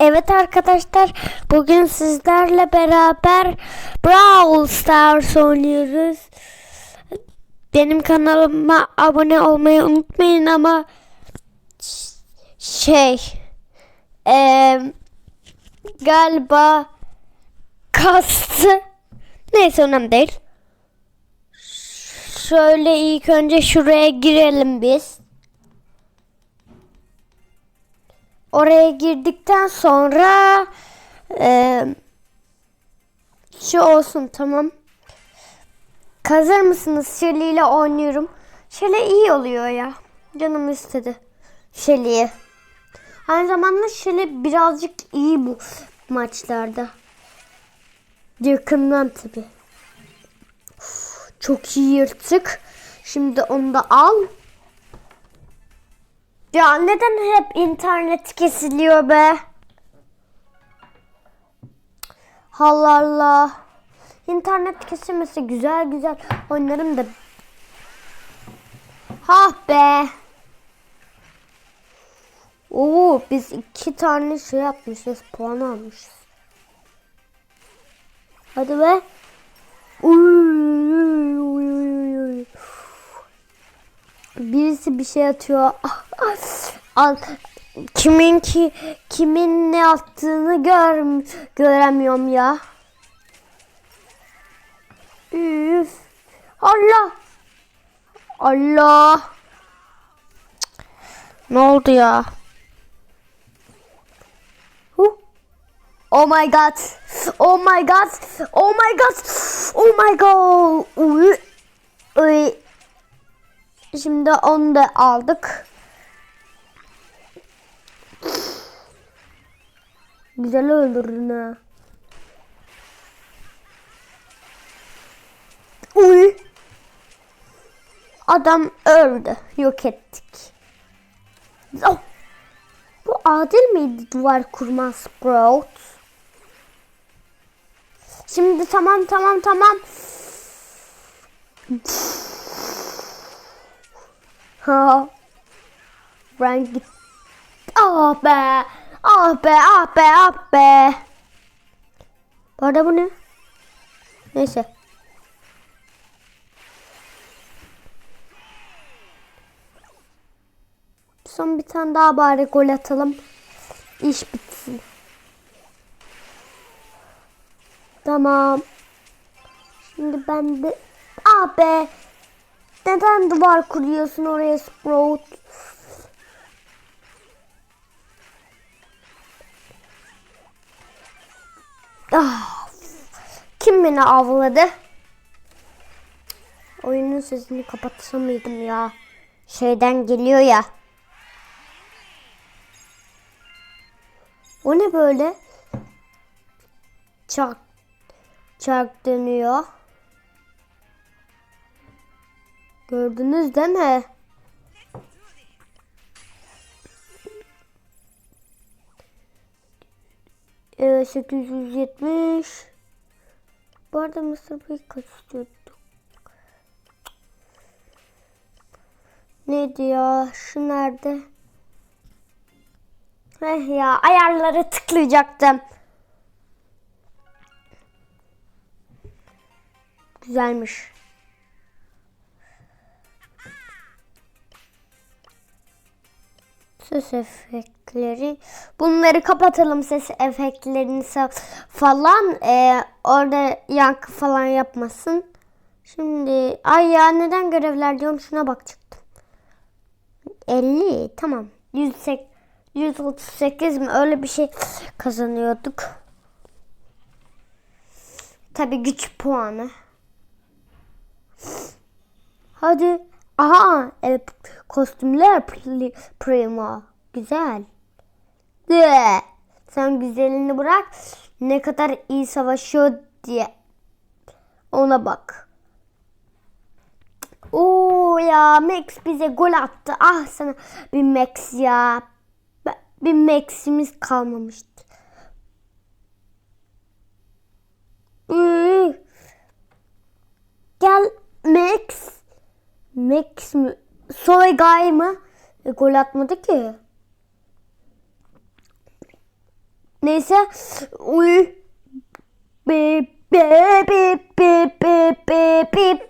Evet arkadaşlar bugün sizlerle beraber Brawl Stars oynuyoruz. Benim kanalıma abone olmayı unutmayın ama şey eee, galiba kastı neyse önemli değil. Şöyle ilk önce şuraya girelim biz. Oraya girdikten sonra e, şu olsun tamam. Hazır mısınız? Shelly ile oynuyorum. Shelly iyi oluyor ya. Canım istedi. Shelly'yi. Aynı zamanda Shelly birazcık iyi bu maçlarda. Yakından tabi. Çok iyi yırtık. Şimdi onu da al. Ya neden hep internet kesiliyor be? Allah Allah. İnternet kesilmesi güzel güzel oynarım da. Ha be. Oo biz iki tane şey yapmışız puan almışız. Hadi be. Uy, uy, uy, uy. Birisi bir şey atıyor. Al. Kimin ki kimin ne attığını gör göremiyorum ya. Üf. Allah. Allah. Ne oldu ya? Oh my god. Oh my god. Oh my god. Oh my god. Uy. Uy. Şimdi onu da aldık. Güzel öldürdün ha. Uy. Adam öldü. Yok ettik. Oh. Bu adil miydi duvar kurma Sprout? Şimdi tamam tamam tamam. Ha. Frank git. Ah be. Ah be ah be ah be. Bu arada bu ne? Neyse. Son bir tane daha bari gol atalım. İş bitsin. Tamam. Şimdi ben de... Ah be. Neden duvar kuruyorsun oraya Sprout? Ah, kim beni avladı? Oyunun sesini kapatsam mıydım ya? Şeyden geliyor ya. O ne böyle? Çark, çark dönüyor. Gördünüz değil mi? Evet 870. Bu arada Mısır bir kaç istiyordu? Neydi ya? Şu nerede? Eh ya ayarları tıklayacaktım. Güzelmiş. Ses efektleri. Bunları kapatalım ses efektlerini falan. Ee, orada yankı falan yapmasın. Şimdi ay ya neden görevler diyorum şuna bak çıktım. 50 tamam. 108, 138 mi öyle bir şey kazanıyorduk. Tabi güç puanı. Hadi. Aha, evet, kostümler pri- prima. Güzel. De. Sen güzelini bırak. Ne kadar iyi savaşıyor diye. Ona bak. Oo ya Max bize gol attı. Ah sana bir Max ya. Bir Max'imiz kalmamıştı. Üü. Gel Max. Max mi? Soy Guy mı? E, gol atmadı ki. Neyse. Uy. Bip bip bip bip bip bip bip.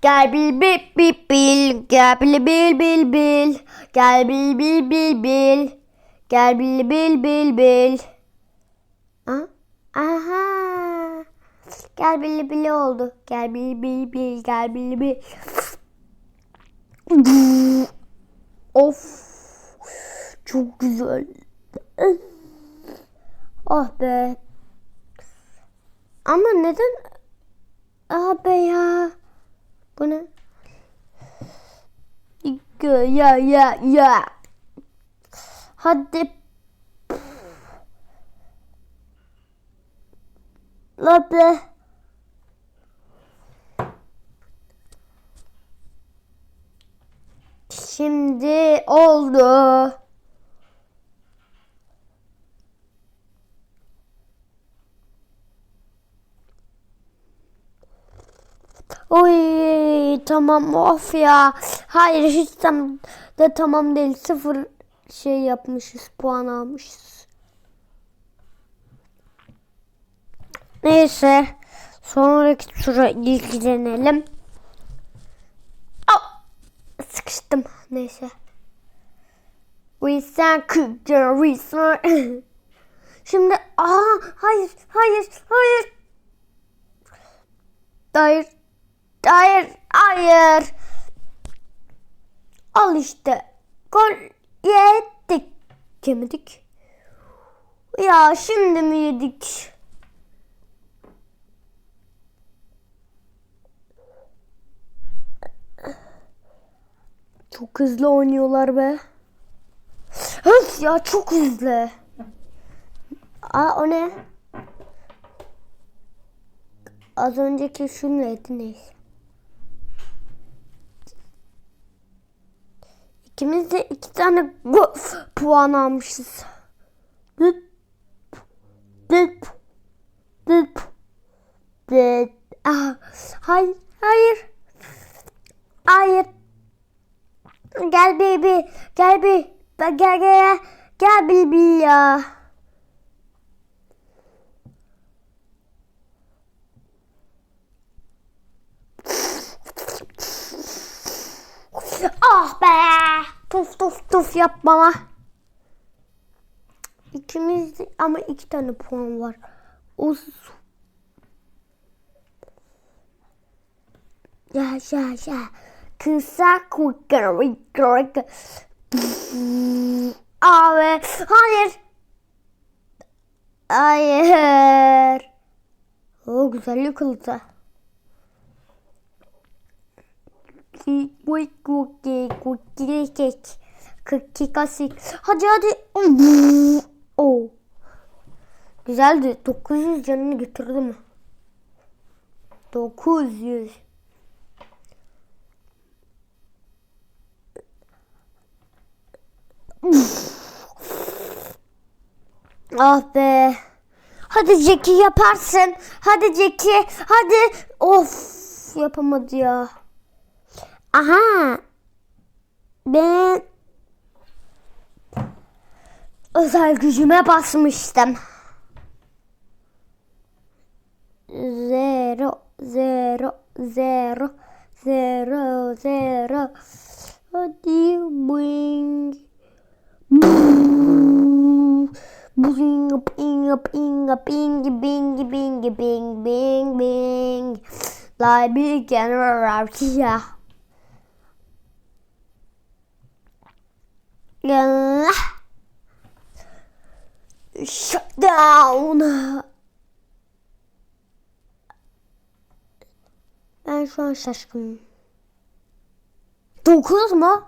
Gel bil bip bip bil. Gel bil bil bil bil. Gel bil bil bil bil. Gel bil bil bil bil. Ha? Aha. Gel bil bil oldu. Gel bil bil bil. Gel bil bil. Of. Çok güzel. Oh be. Ama neden? Ah be ya. Bu ne? Ya ya ya ya. Hadi. La be. Şimdi oldu. Oy tamam of ya. Hayır hiç tam da tamam değil. Sıfır şey yapmışız. Puan almışız. Neyse. Sonraki tura ilgilenelim. Aa, sıkıştım. Neyse. We sang we sang. Şimdi aa hayır hayır hayır. Hayır. Hayır. Hayır. Al işte. Gol yedik. Yemedik. Ya şimdi mi yedik? Çok hızlı oynuyorlar be. Öf ya çok hızlı. Aa o ne? Az önceki şu neydi neyse. İkimiz de iki tane go- puan almışız. Dıp. Dıp. Dıp. Dıp. Ah, hayır, hayır. Hayır. Gel baby. Gel bir. Gel gel gel. Gel baby ya. Ah be. Tuf tuf tuf yapmama. İkimiz de- ama iki tane puan var. Uz. Ya ya ya. Kısa kuyruğu. Abi hayır. Hayır. O güzel yıkıldı. Cookie cookie cookie cake. Cookie kasik. Hadi hadi. Oh. Güzeldi. 900 canını götürdü mü? 900. Ah be. Hadi Jackie yaparsın. Hadi Jackie. Hadi. Of yapamadı ya. Aha. Ben özel gücüme basmıştım. Zero, zero, zero, zero, zero. Hadi bing. Bing, bing, bing, bing, bing, bing, bing, bing, bing. Like big and yeah. Shut down. Ben şu an şaşkınım. Dokuz mu?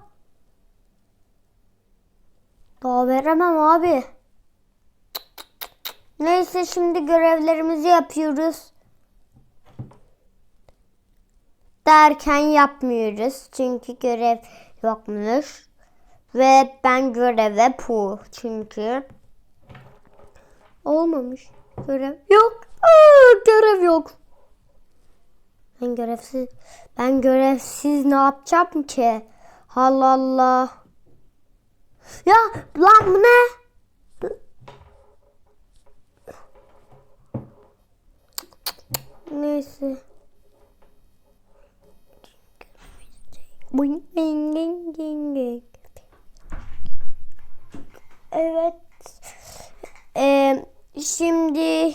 Daha veremem abi. Neyse şimdi görevlerimizi yapıyoruz. Derken yapmıyoruz. Çünkü görev yokmuş. Ve ben göreve pu çünkü. Olmamış. Görev yok. Aa, görev yok. Ben görevsiz ben görevsiz ne yapacağım ki? Allah Allah. Ya lan bu ne? Neyse. Boing, boing, boing, boing. Evet. Ee, şimdi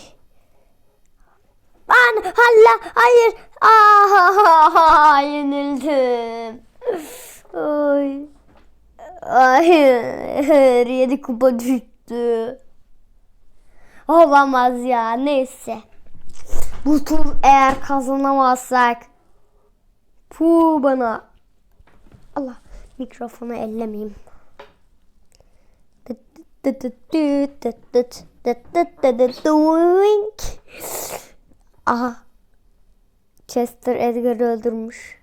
ben hala hayır. Aa, yenildim. Ay. Hayır. Yedi kupa düştü. Olamaz ya. Neyse. Bu tur eğer kazanamazsak Pu bana. Allah mikrofonu ellemeyeyim. Aha. Chester Edgar'ı öldürmüş.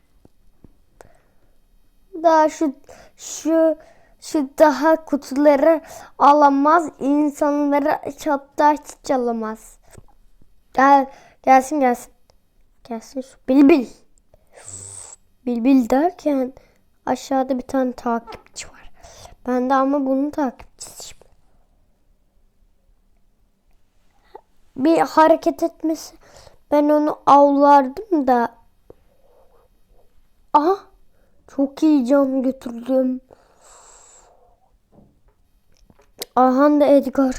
Daha şu şu şu daha kutuları alamaz. insanları çapta hiç çalamaz. Gel, gelsin gelsin. Gelsin şu bilbil. Bilbil derken aşağıda bir tane takipçi var. Ben de ama bunun takipçisiyim. Bir hareket etmesi ben onu avlardım da. Aha çok iyi can götürdüm. Aha da Edgar.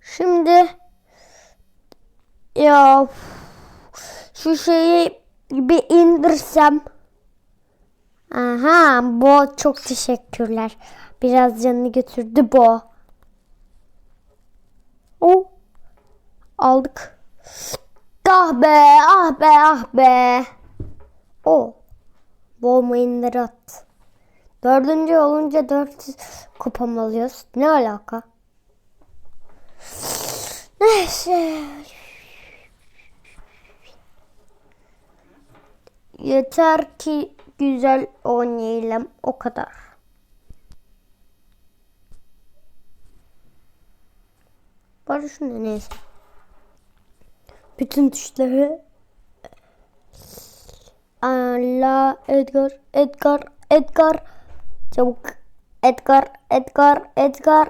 Şimdi ya şu şeyi bir indirsem. Aha bu çok teşekkürler. Biraz canını götürdü bu. O aldık. Ah be ah be ah be. O bol mayınları at. Dördüncü olunca dört kupam alıyoruz. Ne alaka? Neyse. Yeter ki güzel oynayalım o kadar. Bari şunu neyse. Bütün tuşları. Allah Edgar Edgar Edgar çabuk Edgar Edgar Edgar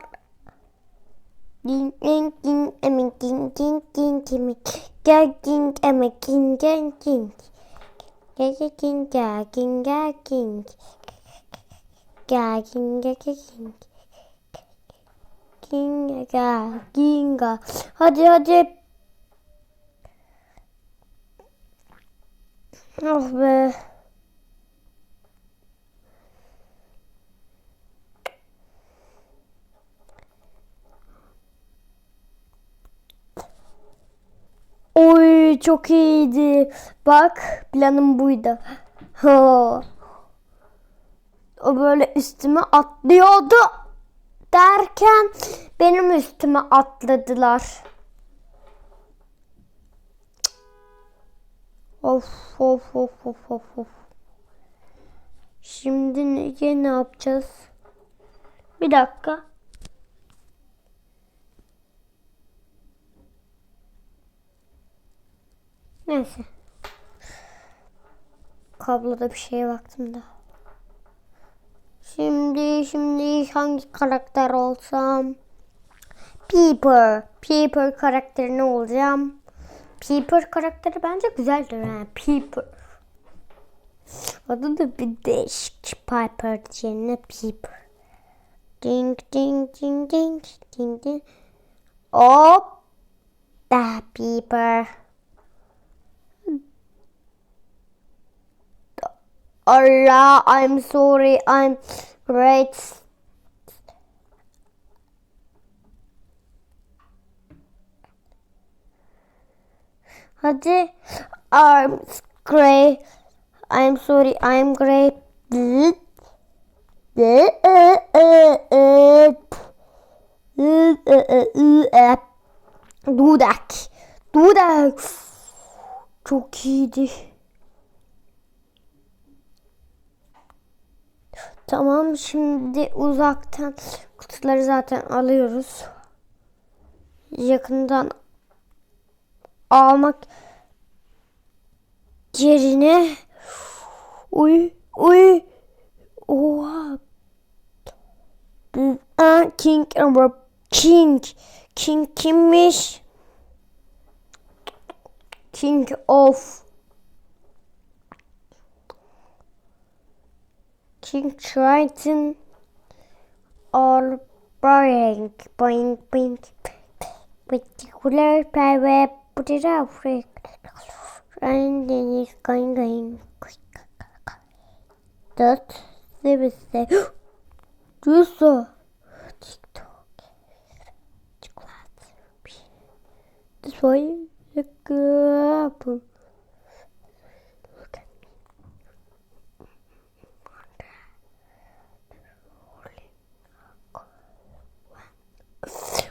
Ding ding ding emin ding ding ding kimi gel ding emin ding ding ding gel ding gel ding gel ding Ginga ginga hadi hadi. Oh be Çok iyiydi. Bak planım buydu. Ha. O böyle üstüme atlıyordu derken benim üstüme atladılar. Of of of of of of. Şimdi ne, ne yapacağız? Bir dakika. Neyse. Kabloda bir şeye baktım da. Şimdi şimdi hangi karakter olsam? Peeper. Peeper karakterini olacağım. Peeper karakteri bence güzeldir. Ha. Peeper. Adı da bir değişik. Piper yerine Peeper. Ding ding ding ding ding ding. Hop. Da Peeper. Allah, I'm sorry, I'm great. I'm great. I'm sorry, I'm great. Dudak. Dudak. Çok iyiydi. Tamam şimdi uzaktan kutuları zaten alıyoruz. Yakından almak yerine uy uy Oha. King King. King kimmiş? King of. watching Triton all boring, boing, boing, particular pirate put it out. And then it's going, going, quick. That's the mistake. Do so. This one is a good apple.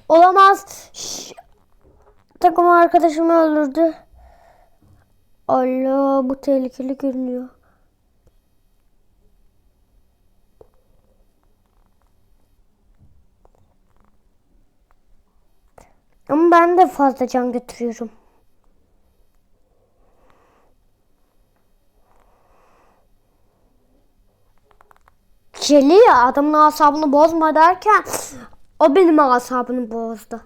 Olamaz. Şş. Takım arkadaşımı öldürdü. Allah bu tehlikeli görünüyor. Ama ben de fazla can götürüyorum. Çeli ya adamın asabını bozma derken o benim asabını bozdu.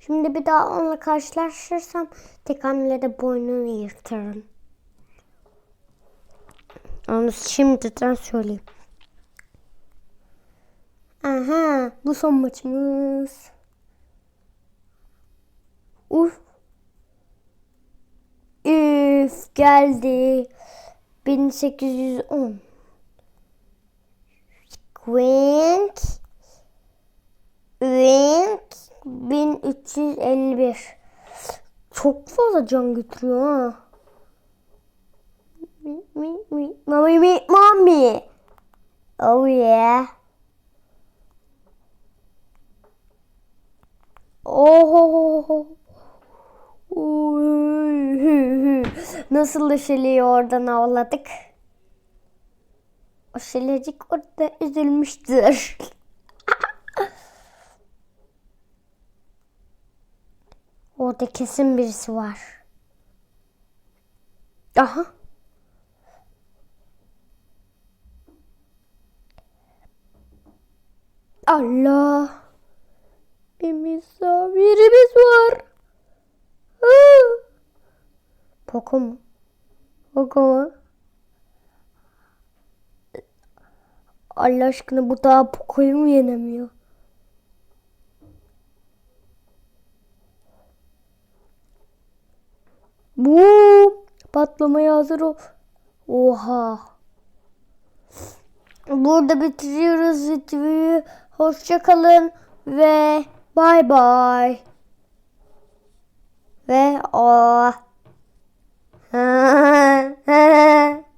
Şimdi bir daha onunla karşılaşırsam tek hamlede boynunu yırtarım. Onu şimdiden söyleyeyim. Aha bu son maçımız. Uf. Üf geldi. 1810. Quint. Quint. 1351. Çok fazla can götürüyor ha. Mi mi mi mami mi mami. Oh yeah. Oh. Nasıl da Şeli'yi oradan avladık. O Şelecik orada üzülmüştür. Orada kesin birisi var. Aha. Allah. Bir misafirimiz var. Aa! Poco mu? Poco mu? Allah aşkına bu daha Poco'yu mu yenemiyor? Boom! Patlamaya hazır ol. Oha. Burada bitiriyoruz videoyu. Hoşçakalın ve bay bay. Ve o.